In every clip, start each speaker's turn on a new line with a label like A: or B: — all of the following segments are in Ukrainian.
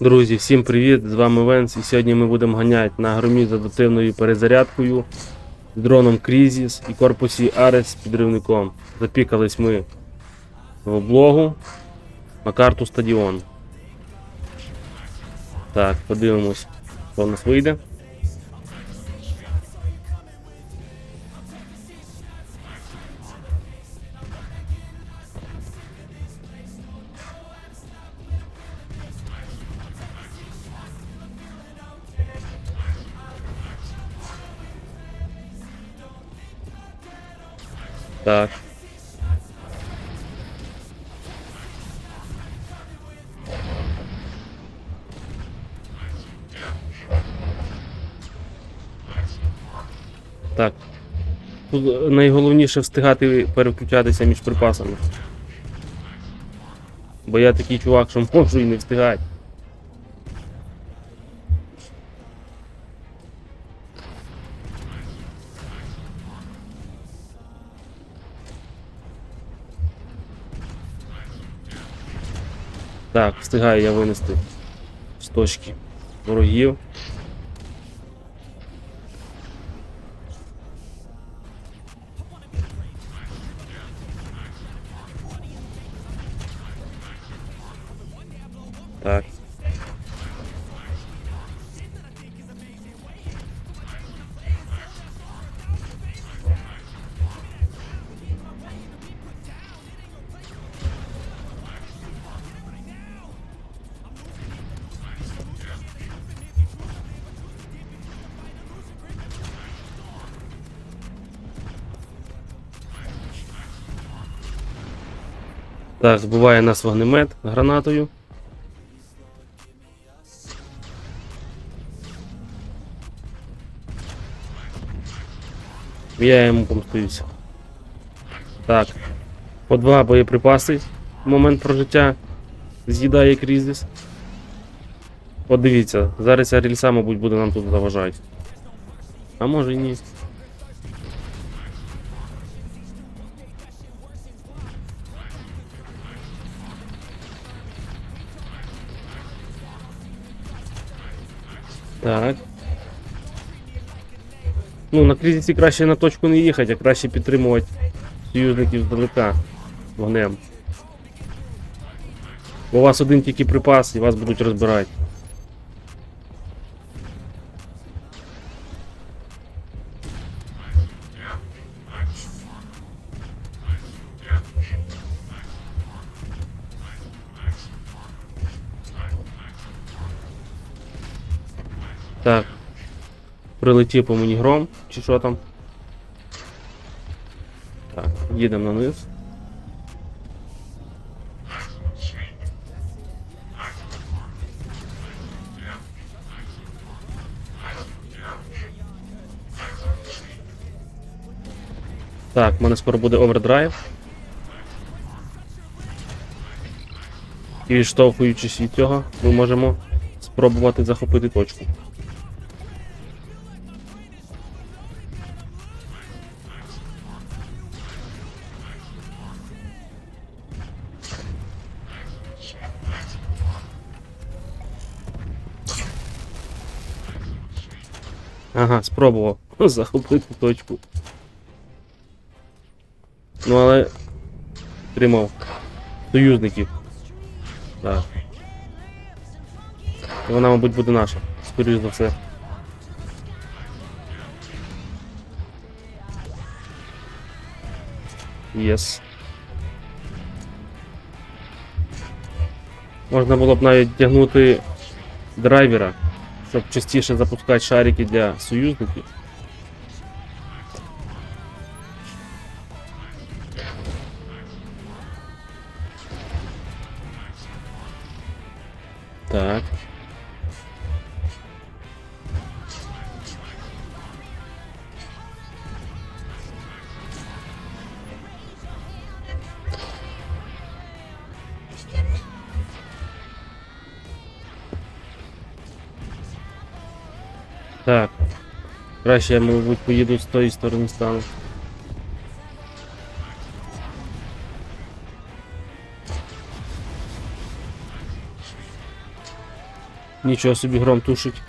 A: Друзі, всім привіт! З вами Венс. І сьогодні ми будемо ганяти на громі з адаптивною перезарядкою, з дроном Крізіс і корпусі Арес з підривником. Запікались ми в облогу на карту стадіон. Так, подивимось, що в нас вийде. Так. Так. Тут найголовніше встигати переключатися між припасами. Бо я такий чувак, що можу і не встигати. Так, встигаю я винести з точки ворогів. Так, збиває нас вогнемет гранатою. Я йому помстуюся. Так. По два боєприпаси момент прожиття з'їдає крізис. Подивіться, зараз ця рельса, мабуть, буде нам тут заважати. А може і ні. Так. Ну, на кризисі краще на точку не їхати, а краще підтримувати союзників здалека вогнем. У вас один тільки припас і вас будуть розбирати. Прилетів по мені гром, чи що там. Так, їдемо на низ. Так, в мене скоро буде овердрайв. І відштовхуючись від цього, ми можемо спробувати захопити точку. Ага, спробував захопити точку. Ну але тримав союзників. Так. Вона, мабуть, буде наша, скоріш за все. Єс. Можна було б навіть тягнути драйвера, щоб частіше запускати шарики для союзників. Так. Краще я, мабуть, поїду з тої сторони стану. Нічого собі гром тушить.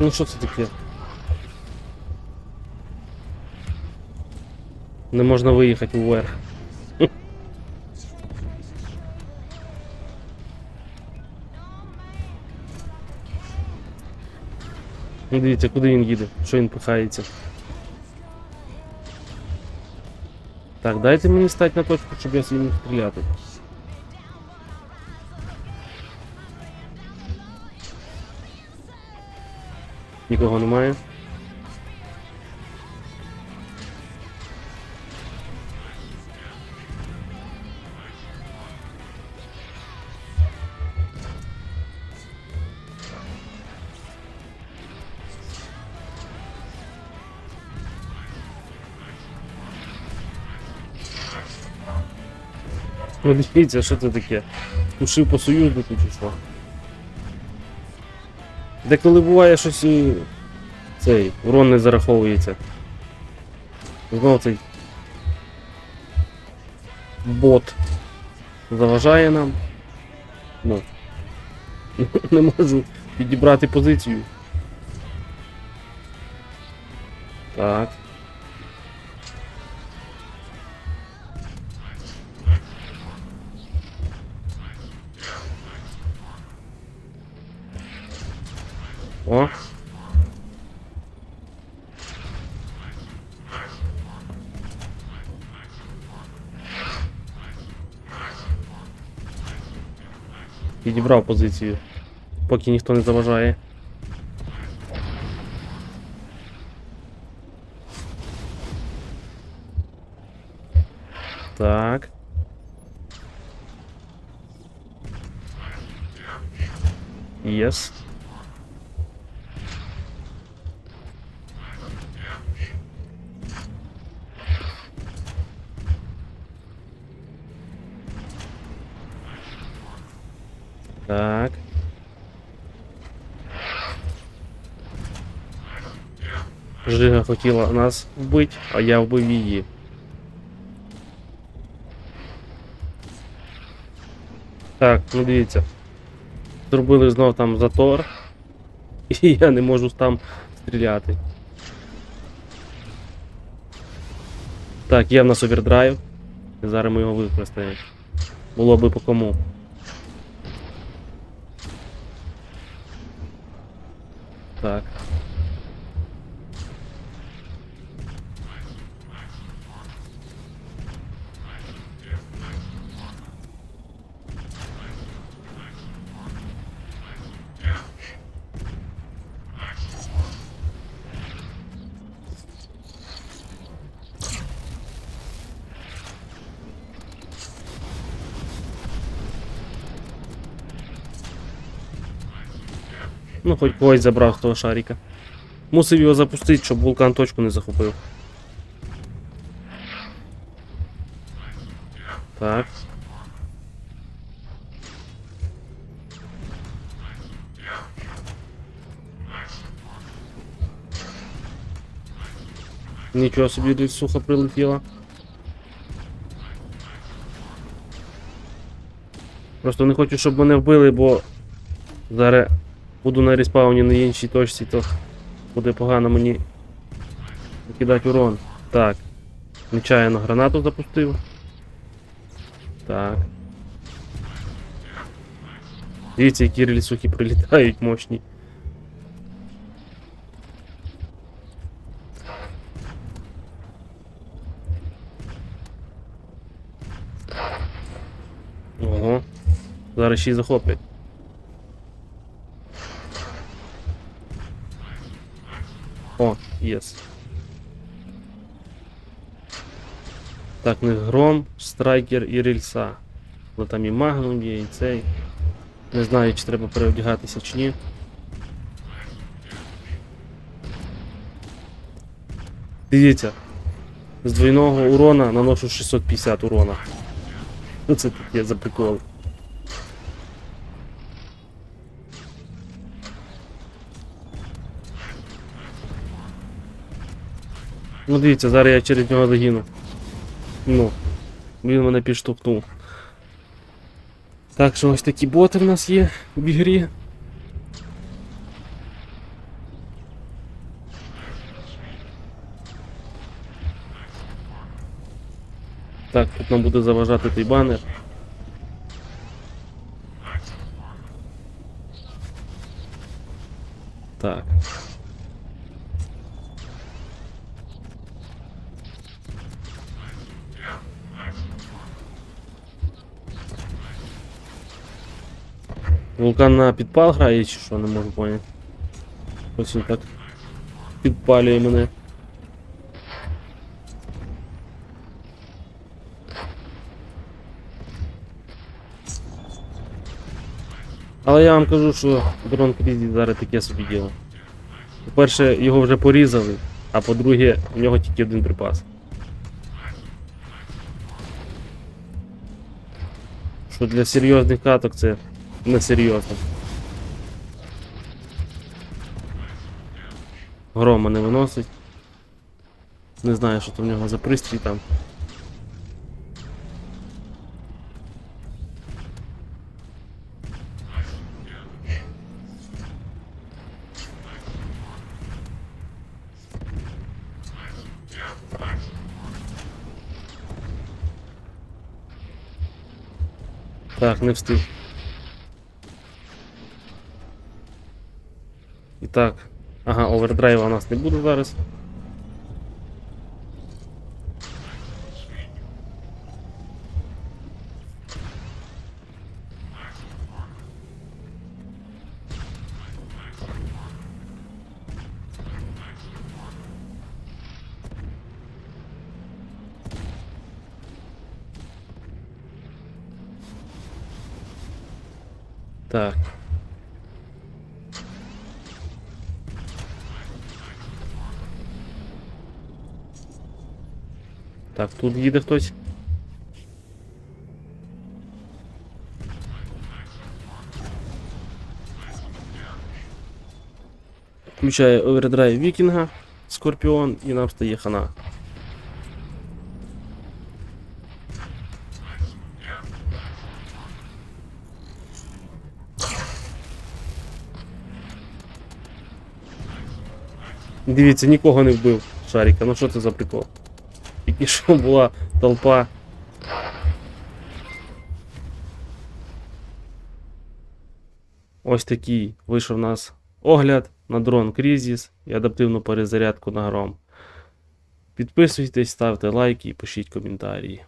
A: Ну що це таке? Не можна виїхати вверх. Ну, Дивіться, куди він їде, що він пихається. Так, дайте мені стати на точку, щоб я міг стріляти. Нікого немає. Ну дивіться, що це таке? Тушив по союзнику чи що? Деколи буває щось і цей урон не зараховується. Знов цей бот заважає нам. Ну. Не можу підібрати позицію. Так. О. Підібрав позицію, поки ніхто не заважає. Так. Єс. Так. Жига хотіла нас вбити, а я вбив її. Так, ну дивіться. Зробили знов там затор. І я не можу там стріляти. Так, є в нас овердрайв. Зараз ми його використаємо. Було би по кому. Так. Ну, хоч когось забрав з того шарика. Мусив його запустити, щоб вулкан точку не захопив. Так. Нічого собі сухо прилетіло. Просто не хочу, щоб мене вбили, бо зараз буду на респауні на іншій точці, то буде погано мені кидати урон. Так. Нечаянно гранату запустив. Так. Дивіться, які рельсухи прилітають мощні. Ого. Зараз ще й захоплять. О, єс. Так, не гром, страйкер і рельса. Але там і магнум є, і цей. Не знаю, чи треба переодягатися чи ні. Дивіться. З двойного урона наношу 650 урона. Ну це таке за прикол. Ну дивіться, зараз я через нього загину. Ну, він мене підштовхнув. Так що ось такі боти в нас є в ігрі. Так, тут нам буде заважати той банер. Так. Вулкан на підпал грає чи що, не можу поняти. Ось він так підпалює мене. Але я вам кажу, що дрон Крізі зараз таке собі діло. По-перше, його вже порізали, а по-друге, в нього тільки один припас. Що для серйозних каток це не серйозно. Грома не виносить. Не знаю, що там в нього за пристрій там. Так, не встиг. Так. Ага, овердрайва у нас не буде зараз. Так. Так, тут їде хтось. Включає овердрайв Вікінга, Скорпіон і нам стає хана. Дивіться, нікого не вбив шарика. Ну що це за прикол? Тільки що була толпа. Ось такий вийшов у нас огляд на дрон Крізіс і адаптивну перезарядку на гром. Підписуйтесь, ставте лайки і пишіть коментарі.